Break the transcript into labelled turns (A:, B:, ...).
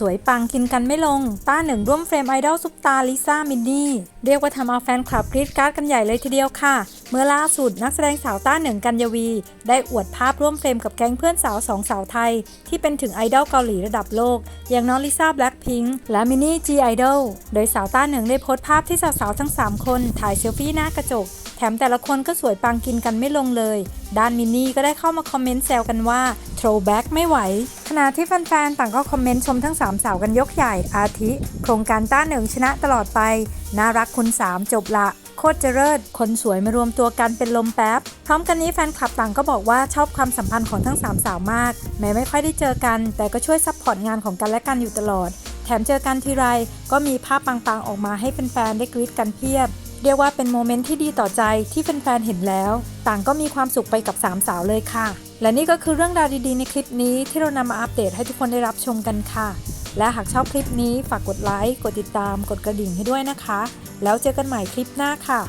A: สวยปังกินกันไม่ลง ต้าหนึ่งร่วมเฟรมไอดอลซุปตาลิซ่ามินนี่ เรียกว่าทำเอาแฟนคลับกรี๊ดการ์ดกันใหญ่เลยทีเดียวค่ะ เมื่อล่าสุดนักแสดงสาวต้าหนึ่งกัญญวี ได้อวดภาพร่วมเฟรมกับแก๊งเพื่อนสาวสองสาวไทย ที่เป็นถึงไอดอลเกาหลีระดับโลก อย่างน้องลิซ่าแบล็คพิงค์และมินนี่จีไอดอลโดยสาวต้าหนึ่งได้โพสต์ภาพที่สาวๆทั้ง 3 คนถ่ายเซลฟี่หน้ากระจก แถมแต่ละคนก็สวยปังกินกันไม่ลงเลย ด้านมินนี่ก็ได้เข้ามาคอมเมนต์แซวกันว่า throwback ไม่ไหว ขณะที่แฟนๆ ต่างก็คอมเมนต์ชมทั้ง3สาวกันยกใหญ่ อาทิ โครงการต้าหนึ่งชนะตลอดไป น่ารักคุณ3จบละ โคตรเจริญคนสวยมารวมตัวกันเป็นลมแป๊บ พร้อมกันนี้แฟนคลับต่างก็บอกว่าชอบความสัมพันธ์ของทั้ง3สาวมาก แม้ไม่ค่อยได้เจอกัน แต่ก็ช่วยซัพพอร์ตงานของกันและกันอยู่ตลอด แถมเจอกันทีไรก็มีภาพปังๆออกมาให้แฟนๆ ได้กรี๊ดกันเพียบ เรียกว่าเป็นโมเมนต์ที่ดีต่อใจที่แฟนๆ เห็นแล้ว ต่างก็มีความสุขไปกับสามสาวเลยค่ะ และนี่ก็คือเรื่องราวดีๆ ในคลิปนี้ที่เรานำมาอัปเดตให้ทุกคนได้รับชมกันค่ะ และหากชอบคลิปนี้ฝากกดไลค์ กดติดตาม กดกระดิ่งให้ด้วยนะคะ แล้วเจอกันใหม่คลิปหน้าค่ะ